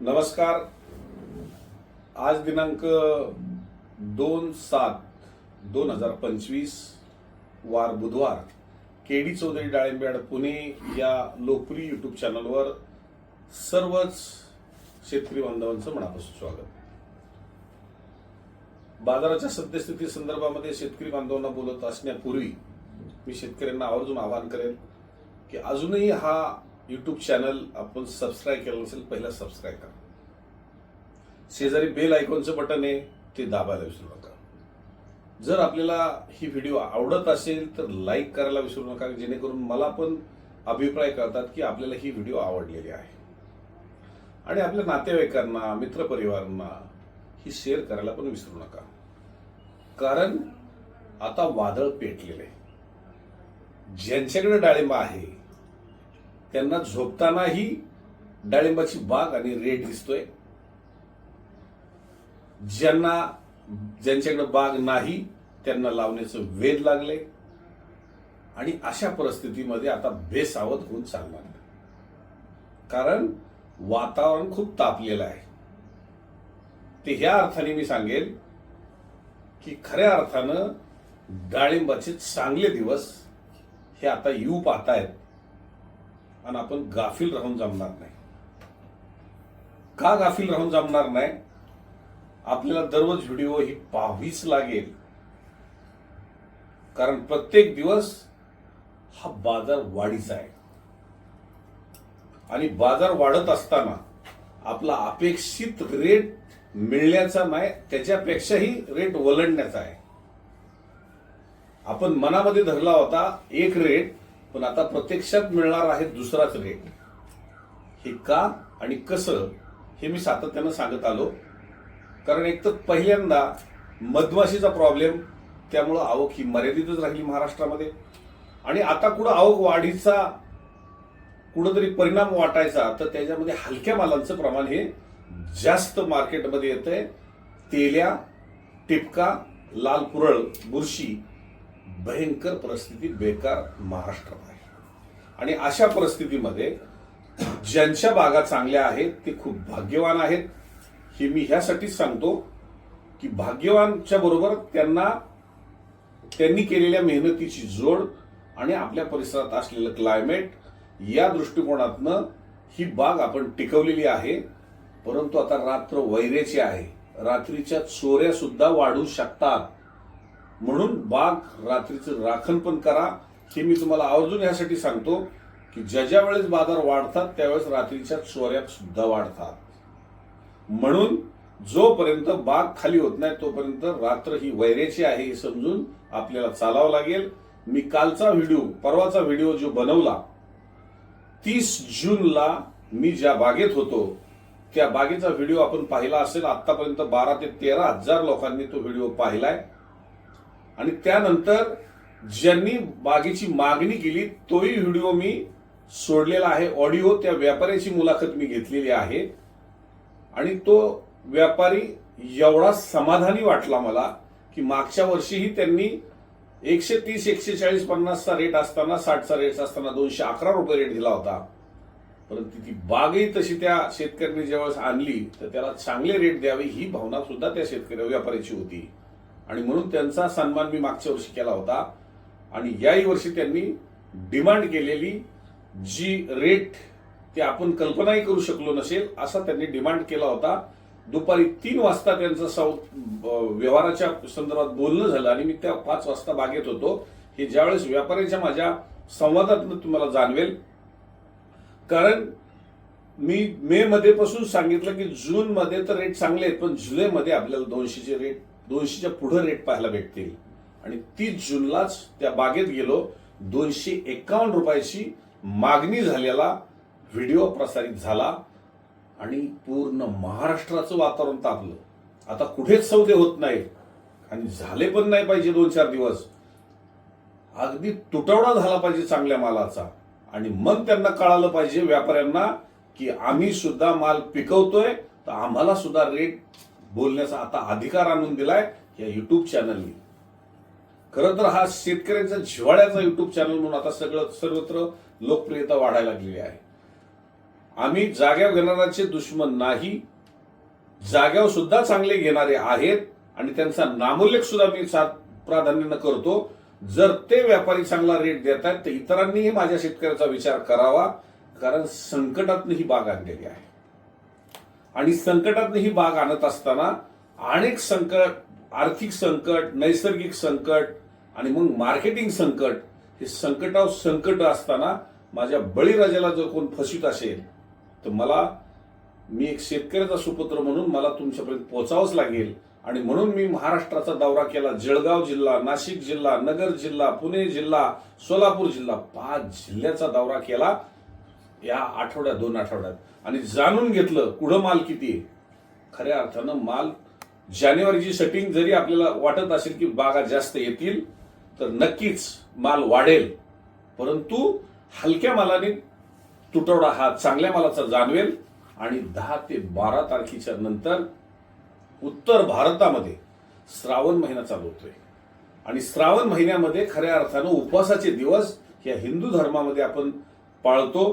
नमस्कार. आज दिनांक दोन सात दोन हजार पंचवीस वार बुधवार केडी चौधरी डाळिंबेड पुणे या लोकप्रिय युट्यूब चॅनलवर सर्वच शेतकरी बांधवांचं मनापासून स्वागत. बाजाराच्या सद्यस्थिती संदर्भामध्ये शेतकरी बांधवांना बोलत असण्यापूर्वी मी शेतकऱ्यांना आवर्जून आवाहन करेन की अजूनही हा यूट्यूब चॅनल आपण सबस्क्राईब केलं नसेल पहिला सबस्क्राईब करा. शेजारी बेल आयकॉनचं बटन आहे ते दाबायला विसरू नका. जर आपल्याला ही व्हिडिओ आवडत असेल तर लाईक करायला विसरू नका जेणेकरून मला पण अभिप्राय करतात की आपल्याला ही व्हिडिओ आवडलेली आहे. आणि आपल्या नातेवाईकांना मित्रपरिवारांना ही शेअर करायला पण विसरू नका. कारण आता वादळ पेटलेलं आहे. ज्यांच्याकडे डाळिंब आहे त्यांना झोपतानाही डाळिंबाची बाग आणि रेट दिसतोय. ज्यांना ज्यांच्याकडे बाग नाही त्यांना लावण्याचं वेध लागले. आणि अशा परिस्थितीमध्ये आता बेसावध होऊन चालणार कारण वातावरण खूप तापलेलं आहे. ते ह्या अर्थाने मी सांगेल की खऱ्या अर्थानं डाळिंबाचे चांगले दिवस हे आता येऊ पाहतायत. आणि आपण गाफील राहून जमणार नाही. का गाफील राहून जमणार नाही? आपल्याला दररोज व्हिडिओ ही पाहावीच लागेल. कारण प्रत्येक दिवस हा बाजार वाढीचा आहे. आणि बाजार वाढत असताना आपला अपेक्षित रेट मिळण्याचा नाही त्याच्यापेक्षाही रेट वलंडण्याचा आहे. आपण मनामध्ये धरला होता एक रेट पण आता प्रत्यक्षात मिळणार आहे दुसराच रेट हे का आणि कसं हे मी सातत्यानं सांगत आलो. कारण एक तर पहिल्यांदा मधमाशीचा प्रॉब्लेम त्यामुळं आवक ही मर्यादितच राहिली महाराष्ट्रामध्ये. आणि आता कुठं आवक वाढीचा कुठंतरी परिणाम वाटायचा तर त्याच्यामध्ये हलक्या मालांचं प्रमाण हे जास्त मार्केटमध्ये येतंय. तेल्या टिपका लाल पुरळ बुरशी भयंकर परिस्थिती बेकार महाराष्ट्रात आणि अशा परिस्थितीमध्ये ज्यांच्या बागा चांगल्या आहेत ते खूप भाग्यवान आहेत. हे मी ह्यासाठीच सांगतो की भाग्यवानच्या बरोबर त्यांना त्यांनी केलेल्या मेहनतीची जोड आणि आपल्या परिसरात असलेलं क्लायमेट या दृष्टिकोनातनं ही बाग आपण टिकवलेली आहे. परंतु आता रात्र वैरेची आहे. रात्रीच्या चोऱ्या सुद्धा वाढू शकतात. म्हणून बाग रात्रीचं राखण पण करा. हे मी तुम्हाला आवर्जून यासाठी सांगतो की ज्या ज्या वेळेस बाजार वाढतात त्यावेळेस रात्रीच्या चोऱ्या सुद्धा वाढतात. म्हणून जोपर्यंत बाग खाली होत नाही तोपर्यंत रात्र ही वैरेची आहे हे समजून आपल्याला चालावं लागेल. मी कालचा व्हिडिओ परवाचा व्हिडिओ जो बनवला तीस जूनला मी ज्या बागेत होतो त्या बागेचा व्हिडिओ आपण पाहिला असेल. आतापर्यंत बारा ते तेरा हजार लोकांनी तो व्हिडिओ पाहिलाय. आणि त्यानंतर ज्यांनी बागेची मागणी केली तोही व्हिडिओ मी सोडलेला आहे. ऑडिओ त्या व्यापाऱ्याची मुलाखत मी घेतलेली आहे. आणि तो व्यापारी एवढा समाधानी वाटला मला की मागच्या वर्षीही त्यांनी एकशे तीस एकशे चाळीस पन्नासचा रेट असताना साठचा रेट असताना दोनशे अकरा रुपये रेट दिला होता. परंतु ती बागही तशी त्या शेतकऱ्यांनी ज्यावेळेस आणली तर त्याला चांगले रेट द्यावे ही भावना सुद्धा त्या शेतकऱ्या व्यापाऱ्याची होती. आणि म्हणून त्यांचा सन्मान मी मागच्या वर्षी केला होता. आणि याही वर्षी त्यांनी डिमांड केलेली जी रेट ते आपण कल्पनाही करू शकलो नसेल असा त्यांनी डिमांड केला होता. दुपारी तीन वाजता त्यांचं सौ व्यवहाराच्या संदर्भात बोलणं झालं आणि मी त्या पाच वाजता बागेत होतो. हे ज्यावेळेस व्यापाऱ्यांच्या माझ्या संवादातनं तुम्हाला जाणवेल. कारण मी मे मध्ये पासून सांगितलं की जून मध्ये तर रेट चांगले आहेत पण जुलैमध्ये आपल्याला दोनशेचे रेट दोनशेच्या पुढे रेट पाहायला भेटतील. आणि तीस जूनलाच त्या बागेत गेलो. दोनशे एकावन्न रुपयाची मागणी झालेला व्हिडिओ प्रसारित झाला आणि पूर्ण महाराष्ट्राचं वातावरण तापलं. आता कुठेच सौदे होत नाही आणि झाले पण नाही पाहिजे दोन चार दिवस. अगदी तुटवडा झाला पाहिजे चांगल्या मालाचा. आणि मग त्यांना कळालं पाहिजे व्यापाऱ्यांना की आम्ही सुद्धा माल पिकवतोय तर आम्हाला सुद्धा रेट बोलण्याचा आता अधिकार आणून दिलाय या युट्यूब चॅनलनी खरं तर हा शेतकऱ्यांचा जिव्हाळ्याचा युट्यूब चॅनल म्हणून आता सगळं सर्वत्र लोकप्रियता वाढायला लागलेली आहे. आम्ही जाग्या घेणाऱ्याचे दुश्मन नाही जाग्यावर सुद्धा चांगले घेणारे आहेत आणि त्यांचा नामोल्लेख सुद्धा मी प्राधान्यानं करतो. जर ते व्यापारी चांगला रेट देत आहेत तर इतरांनीही माझ्या शेतकऱ्याचा विचार करावा कारण संकटातनं ही बाग आणलेली आहे. आणि संकटातनं ही बाग आणत असताना अनेक संकट आर्थिक संकट नैसर्गिक संकट आणि मग मार्केटिंग संकट हे संकटाव संकट असताना माझ्या बळीराजाला जर कोण फसित असेल तर मला मी एक शेतकऱ्याचा सुपुत्र म्हणून मला तुमच्यापर्यंत पोचावंच लागेल. आणि म्हणून मी महाराष्ट्राचा दौरा केला. जळगाव जिल्हा नाशिक जिल्हा नगर जिल्हा पुणे जिल्हा सोलापूर जिल्हा पाच जिल्ह्याचा दौरा केला या आठवड्यात दोन आठवड्यात. आणि जाणून घेतलं कुठं माल किती आहे. खऱ्या अर्थानं माल जानेवारीची सेटिंग जरी आपल्याला वाटत असेल की बागा जास्त येतील तर नक्कीच माल वाढेल. परंतु हलक्या मालाने तुटवडा हा चांगल्या मालाचा जाणवेल आणि दहा ते बारा तारखेच्या नंतर उत्तर भारतामध्ये श्रावण महिना चालू होतोय. आणि श्रावण महिन्यामध्ये खऱ्या अर्थानं उपवासाचे दिवस या हिंदू धर्मामध्ये आपण पाळतो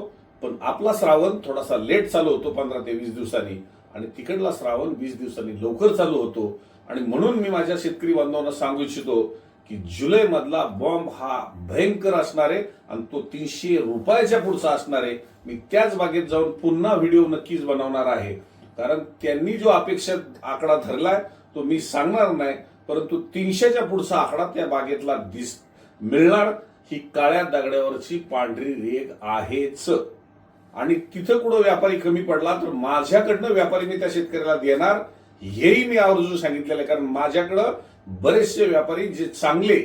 पण आपला श्रावण थोडासा लेट चालू होतो पंधरा ते वीस दिवसांनी आणि तिकडला श्रावण वीस दिवसांनी लवकर चालू होतो. आणि म्हणून मी माझ्या शेतकरी बांधवांना सांगू इच्छितो की जुलै मधला बॉम्ब हा भयंकर असणार आहे आणि तो तीनशे रुपयाच्या पुढचा असणार. आहे मी त्याच बागेत जाऊन पुन्हा व्हिडिओ नक्कीच बनवणार आहे. कारण त्यांनी जो अपेक्षित आकडा धरलाय तो मी सांगणार नाही. परंतु तीनशेच्या पुढचा आकडा त्या बागेतला दिस मिळणार. ही काळ्या दगड्यावरची पांढरी रेग आहेच. आणि तिथं कुठं व्यापारी कमी पडला तर माझ्याकडनं व्यापारी मी त्या शेतकऱ्याला देणार. हेही मी आवर्जून सांगितलेलं आहे. कारण माझ्याकडं बरेचसे व्यापारी जे चांगले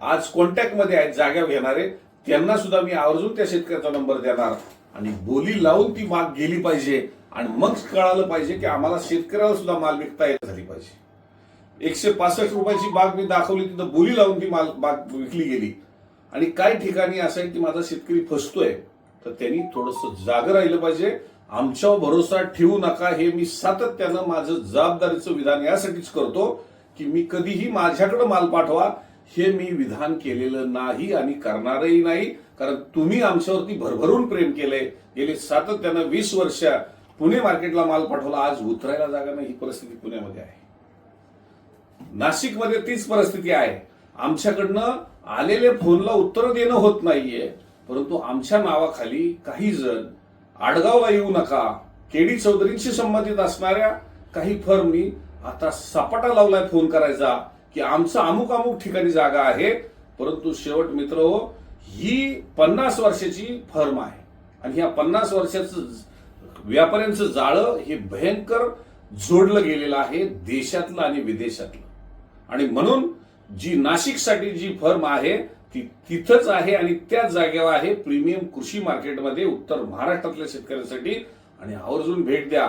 आज कॉन्टॅक्टमध्ये आहेत जाग्या घेणारे त्यांना सुद्धा मी आवर्जून त्या शेतकऱ्याचा नंबर देणार. आणि बोली लावून ती माग गेली पाहिजे आणि मग कळालं पाहिजे की आम्हाला शेतकऱ्याला सुद्धा माल विकता येत झाली पाहिजे. एकशे पासष्ट रुपयाची बाग मी दाखवली तिथं बोली लावून ती माल बाग विकली गेली. आणि काही ठिकाणी असं आहे की माझा शेतकरी फसतोय तर त्यांनी थोडस जागं राहिलं पाहिजे. आमच्यावर भरोसा ठेवू नका हे मी सातत्यानं माझं जबाबदारीचं विधान यासाठीच करतो. की मी कधीही माझ्याकडे माल पाठवा हे मी विधान केलेलं नाही आणि करणारही नाही. कारण तुम्ही आमच्यावरती भरभरून प्रेम केलंय गेले सातत्यानं वीस वर्ष पुणे मार्केटला माल पाठवला. आज उतरायला जागा नाही. ही परिस्थिती पुण्यामध्ये आहे. नाशिकमध्ये तीच परिस्थिती आहे. आमच्याकडनं आलेले फोनला उत्तर देणं होत नाहीये. परंतु आमच्या नावाखाली काही जण आडगावला येऊ नका. केडी चौधरींशी संबंधित असणाऱ्या काही फर्मनी आता सपाटा लावलाय फोन करायचा की आमचं अमुक अमुक ठिकाणी जागा आहे परंतु शेवट मित्र हो ही पन्नास वर्षाची फर्म आहे. आणि ह्या पन्नास वर्षाचं व्यापाऱ्यांचं जाळं हे भयंकर जोडलं गेलेलं आहे देशातलं आणि विदेशातलं. आणि म्हणून जी नाशिकसाठी जी फर्म आहे ती तिथंच आहे आणि त्याच जागेवर आहे प्रीमियम कृषी मार्केटमध्ये उत्तर महाराष्ट्रातल्या शेतकऱ्यांसाठी. आणि आवर्जून भेट द्या.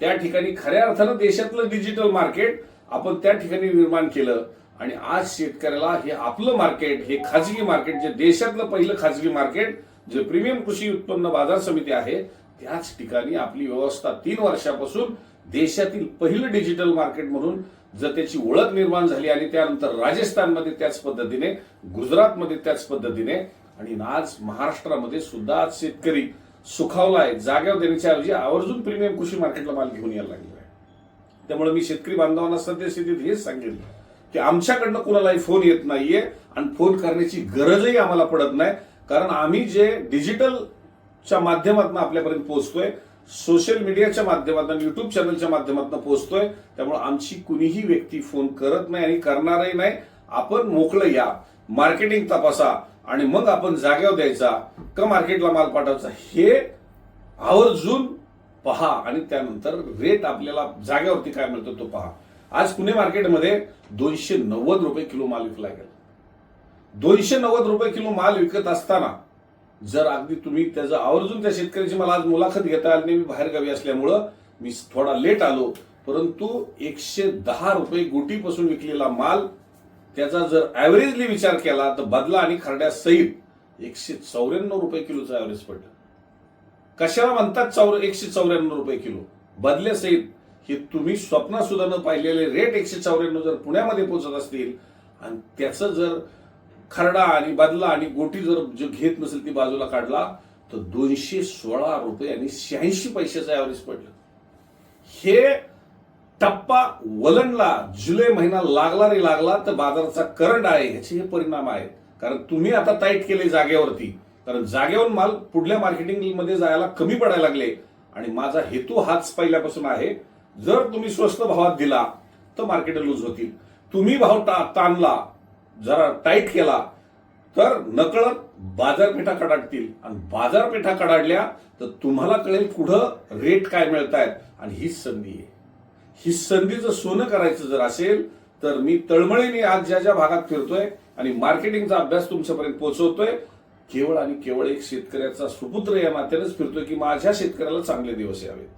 त्या ठिकाणी खऱ्या अर्थानं देशातलं डिजिटल मार्केट आपण त्या ठिकाणी निर्माण केलं आणि आज शेतकऱ्याला हे आपलं मार्केट हे खाजगी मार्केट जे देशातलं पहिलं खाजगी मार्केट जे प्रीमियम कृषी उत्पन्न बाजार समिती आहे त्याच ठिकाणी आपली व्यवस्था तीन वर्षापासून देशातील पहिलं डिजिटल मार्केट म्हणून जर त्याची ओळख निर्माण झाली आणि त्यानंतर राजस्थानमध्ये त्याच पद्धतीने गुजरातमध्ये त्याच पद्धतीने आणि आज महाराष्ट्रामध्ये सुद्धा आज शेतकरी सुखावला आहे. जाग्यावर देण्याच्या ऐवजी आवर्जून प्रीमियम कृषी मार्केटला माल घेऊन यायला लागलेला आहे. त्यामुळे मी शेतकरी बांधवांना सद्यस्थितीत हेच सांगेन की आमच्याकडनं कुणालाही फोन येत नाहीये आणि फोन करण्याची गरजही आम्हाला पडत नाही. कारण आम्ही जे डिजिटलच्या माध्यमातून आपल्यापर्यंत पोहोचतोय सोशल मीडियाच्या माध्यमातून युट्यूब चॅनलच्या माध्यमातून पोहोचतोय त्यामुळे आमची कुणीही व्यक्ती फोन करत नाही आणि करणारही नाही. आपण मोकळं या. मार्केटिंग तपासा. आणि मग आपण जाग्यावर द्यायचा का मार्केटला माल पाठवायचा हे आवर्जून पहा. आणि त्यानंतर रेट आपल्याला जाग्यावरती काय मिळतो तो पहा. आज पुणे मार्केटमध्ये दोनशे नव्वद रुपये किलो माल विकला गेला. दोनशे नव्वद रुपये किलो माल विकत असताना जर अगदी तुम्ही त्याचं आवर्जून त्या शेतकऱ्याची मला आज मुलाखत घेता आली नाही मी बाहेरगावी असल्यामुळं मी थोडा लेट आलो. परंतु एकशे दहा रुपये गोटीपासून विकलेला माल त्याचा जर ऍव्हरेजली विचार केला तर बदला आणि खरड्या सहित एकशे चौऱ्याण्णव रुपये किलोचं ऍव्हरेज पडलं. कशाला म्हणतात चौर एकशे चौऱ्याण्णव रुपये किलो? बदल्यासहित हे तुम्ही स्वप्नात सुद्धा न पाहिलेले रेट एकशे चौऱ्याण्णव जर पुण्यामध्ये पोहोचत असतील आणि त्याचं जर खरडा आणि बदला आणि गोटी जर जो घेत नसेल ती बाजूला काढला तर दोनशे सोळा रुपये आणि शहाऐंशी पैशाचं ॲव्हरेज पडलं. हे टप्पा वलंडला जुलै महिना लागला रे लागला तर बाजाराचा करंट आहे ह्याचे हे परिणाम आहेत. कारण तुम्ही आता टाईट केले जागेवरती. कारण जागेवर माल पुढल्या मार्केटिंगमध्ये जायला कमी पडायला लागले. आणि माझा हेतू हाच पहिल्यापासून आहे जर तुम्ही स्वस्त भावात दिला तर मार्केट लूज होतील. तुम्ही भाव ता- ताणला जरा टाईट केला तर नकळत बाजारपेठा कडाडतील. आणि बाजारपेठा कडाडल्या तर तुम्हाला कळेल कुठं रेट काय मिळत आहेत आणि हीच संधी आहे. ही संधीचं सोनं करायचं जर असेल तर मी तळमळीने आज ज्या ज्या भागात फिरतोय आणि मार्केटिंगचा अभ्यास तुमच्यापर्यंत पोहोचवतोय केवळ आणि केवळ एक शेतकऱ्याचा सुपुत्र या नात्यानेच फिरतोय की माझ्या शेतकऱ्याला चांगले दिवस यावेत.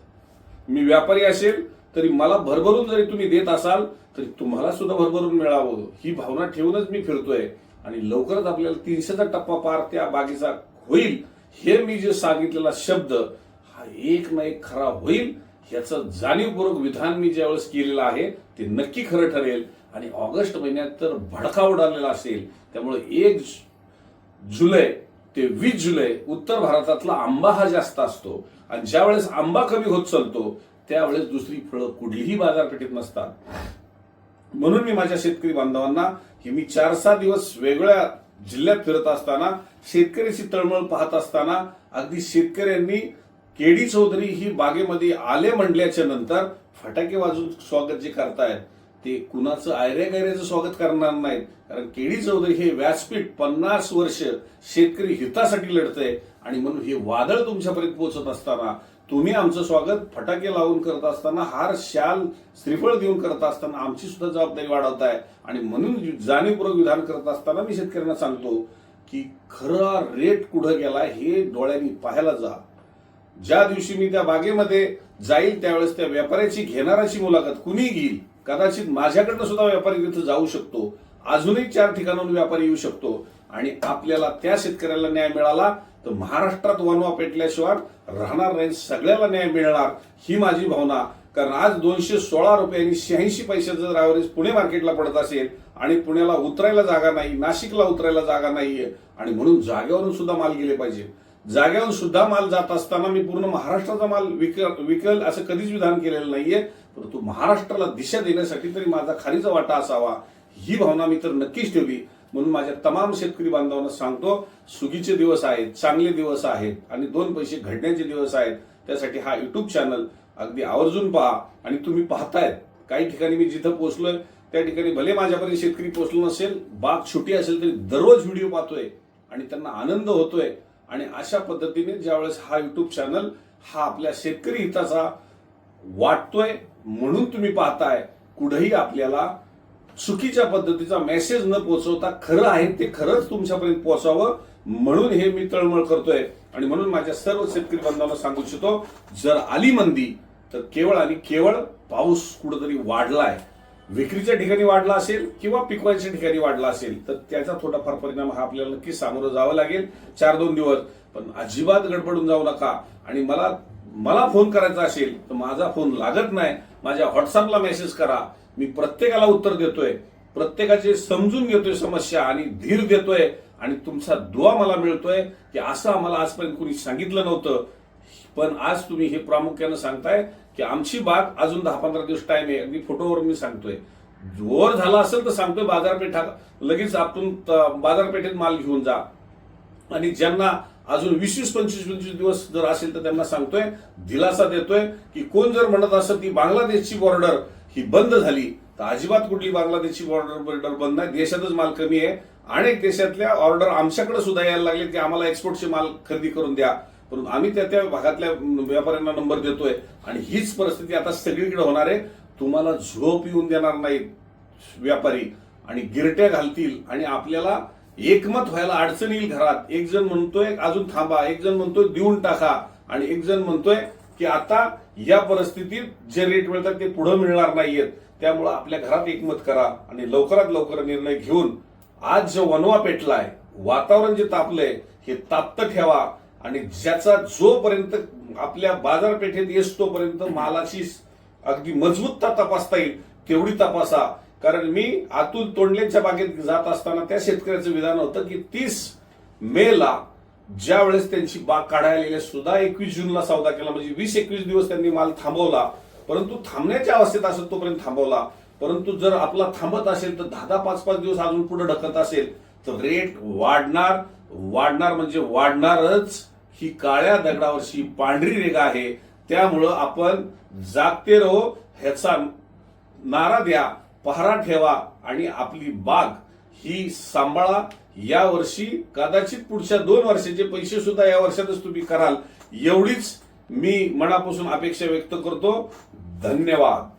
मी व्यापारी असेल तरी मला भरभरून जरी तुम्ही देत असाल तरी तुम्हाला सुद्धा भरभरून मिळावं. ही भावना ठेवूनच मी फिरतोय आणि लवकरच आपल्याला तीनशेचा टप्पा पार त्या बागेचा होईल हे मी जे सांगितलेला शब्द हा एक ना एक खरा होईल. याचं जाणीवपूर्वक विधान मी ज्यावेळेस केलेलं आहे ते नक्की खरं ठरेल. आणि ऑगस्ट महिन्यात तर भडका उडालेला असेल त्यामुळे एक जुलै ते वीस जुलै उत्तर भारतातला आंबा हा जास्त असतो. आणि ज्यावेळेस आंबा कमी होत चालतो त्यावेळेस दुसरी फळं कुठलीही बाजारपेठेत नसतात. म्हणून मी माझ्या शेतकरी बांधवांना की मी चार सहा दिवस वेगळ्या जिल्ह्यात फिरत असताना शेतकऱ्याची तळमळ पाहत असताना अगदी शेतकऱ्यांनी केडी चौधरी ही बागेमध्ये आले म्हणल्याच्या नंतर फटाके वाजून स्वागत जे करतायत ते कुणाचं आयऱ्या गैऱ्याचं स्वागत करणार नाहीत. कारण केडी चौधरी हे व्यासपीठ पन्नास वर्ष शेतकरी हितासाठी लढतंय आणि म्हणून हे वादळ तुमच्यापर्यंत पोहोचत असताना तुम्ही आमचं स्वागत फटाके लावून करत असताना हार शाल श्रीफळ देऊन करत असताना आमची सुद्धा जबाबदारी वाढवत आहे आणि म्हणून जाणीवपूर्वक विधान करत असताना मी शेतकऱ्यांना सांगतो की खरा रेट कुठं गेला हे डोळ्यांनी पाहायला जा. ज्या दिवशी मी त्या बागेमध्ये जाईल त्यावेळेस त्या व्यापाऱ्याची घेणाराची मुलाखत कुणी घेईल कदाचित माझ्याकडनं सुद्धा व्यापारी तिथं जाऊ शकतो. अजूनही चार ठिकाणाहून व्यापारी येऊ शकतो. आणि आपल्याला त्या शेतकऱ्याला न्याय मिळाला तर महाराष्ट्रात वनवा पेटल्याशिवाय राहणार नाही सगळ्याला न्याय मिळणार ही माझी भावना. कारण आज दोनशे सोळा रुपये आणि शहाऐंशी पैशाचं जर ॲव्हरेज पुणे मार्केटला पडत असेल आणि पुण्याला उतरायला जागा नाही नाशिकला उतरायला जागा नाहीये आणि म्हणून जागेवरून सुद्धा माल गेले पाहिजे. जागेवर सुद्धा माल जात असताना मी पूर्ण महाराष्ट्राचा माल विक विकल असं कधीच विधान केलेलं नाहीये. परंतु महाराष्ट्राला दिशा देण्यासाठी तरी माझा खारीचा वाटा असावा ही भावना मी तर नक्कीच ठेवली. म्हणून माझ्या तमाम शेतकरी बांधवांना सांगतो सुगीचे दिवस आहेत चांगले दिवस आहेत आणि दोन पैसे घडण्याचे दिवस आहेत. त्यासाठी हा युट्यूब चॅनल अगदी आवर्जून पहा आणि तुम्ही पाहतायत. काही ठिकाणी मी जिथं पोहोचलोय त्या ठिकाणी भले माझ्यापर्यंत शेतकरी पोहोचलो नसेल बाग छोटी असेल तरी दररोज व्हिडिओ पाहतोय आणि त्यांना आनंद होतोय. आणि अशा पद्धतीने ज्यावेळेस हा युट्यूब चॅनल हा आपल्या शेतकरी हिताचा वाटतोय म्हणून तुम्ही पाहताय कुठेही आपल्याला चुकीच्या पद्धतीचा मेसेज न पोहोचवता खरं आहे ते खरंच तुमच्यापर्यंत पोहोचावं म्हणून हे मी तळमळ करतोय. आणि म्हणून माझ्या सर्व शेतकरी बांधवांना सांगू इच्छितो जर आली मंदी तर केवळ आणि केवळ पाऊस कुठंतरी आहे विक्रीच्या ठिकाणी वाढला असेल किंवा पिकवायच्या ठिकाणी वाढला असेल तर त्याचा थोडाफार परिणाम हा आपल्याला नक्की सामोरं जावं लागेल. चार दोन दिवस पण अजिबात गडबडून जाऊ नका. आणि मला मला फोन करायचा असेल तर माझा फोन लागत नाही. माझ्या व्हॉट्सअपला मेसेज करा. मी प्रत्येकाला उत्तर देतोय. प्रत्येकाचे समजून घेतोय समस्या आणि धीर देतोय. आणि तुमचा दुवा मला मिळतोय की असं आम्हाला आजपर्यंत कोणी सांगितलं नव्हतं. पण आज तुम्ही हे प्रामुख्यानं सांगताय की आमची बाग अजून दहा पंधरा दिवस टाइम आहे. अगदी फोटोवर मी सांगतोय. जोर झाला असेल तर सांगतोय बाजारपेठा लगेच आपण बाजारपेठेत माल घेऊन जा. आणि ज्यांना अजून वीस वीस पंचवीस पंचवीस दिवस जर असेल तर त्यांना सांगतोय दिलासा देतोय की कोण जर म्हणत असत की बांगलादेशची बॉर्डर ही बंद झाली तर अजिबात कुठली बांगलादेशची बॉर्डर बॉर्डर बंद नाही. देशातच माल कमी आहे. अनेक देशातल्या ऑर्डर आमच्याकडे सुद्धा यायला लागले की आम्हाला एक्सपोर्टचे माल खरेदी करून द्या. परंतु आम्ही त्या त्या भागातल्या व्यापाऱ्यांना नंबर देतोय. आणि हीच परिस्थिती आता सगळीकडे होणार आहे. तुम्हाला झोप येऊन देणार नाहीत व्यापारी. आणि गिरट्या घालतील. आणि आपल्याला एकमत व्हायला अडचण येईल घरात. एक जण म्हणतोय अजून थांबा. एक जण म्हणतोय देऊन टाका. आणि एक जण म्हणतोय की आता या परिस्थितीत जे रेट मिळतात ते पुढे मिळणार नाहीयेत. त्यामुळं आपल्या घरात एकमत करा. आणि लवकरात लवकर निर्णय घेऊन आज जो वनवा पेटलाय वातावरण जे तापलंय हे तापत ठेवा. आणि ज्याचा जोपर्यंत आपल्या बाजारपेठेत येस तोपर्यंत मालाची अगदी मजबूतता तपासता येईल तेवढी तपासा. कारण मी अतुल तोंडलेंच्या बागेत जात असताना त्या शेतकऱ्याचं विधान होतं की तीस मे ला ज्या वेळेस त्यांची बाग काढायला सुद्धा एकवीस जूनला सौदा केला. म्हणजे वीस एकवीस दिवस त्यांनी माल थांबवला. परंतु थांबण्याच्या अवस्थेत असेल तोपर्यंत थांबवला. परंतु जर आपला थांबत असेल तर दहा दहा पाच पाच दिवस अजून पुढे ढकलत असेल तर रेट वाढणार. वाढणार म्हणजे वाढणारच. ही काळ्या दगडावरची पांढरी रेगा आहे. त्यामुळं आपण जागते रहो ह्याचा नारा द्या पहारा ठेवा आणि आपली बाग ही सांभाळा. या वर्षी कदाचित पुढच्या दोन वर्षाचे पैसे सुद्धा या वर्षातच तुम्ही कराल. एवढीच मी मनापासून अपेक्षा व्यक्त करतो. धन्यवाद.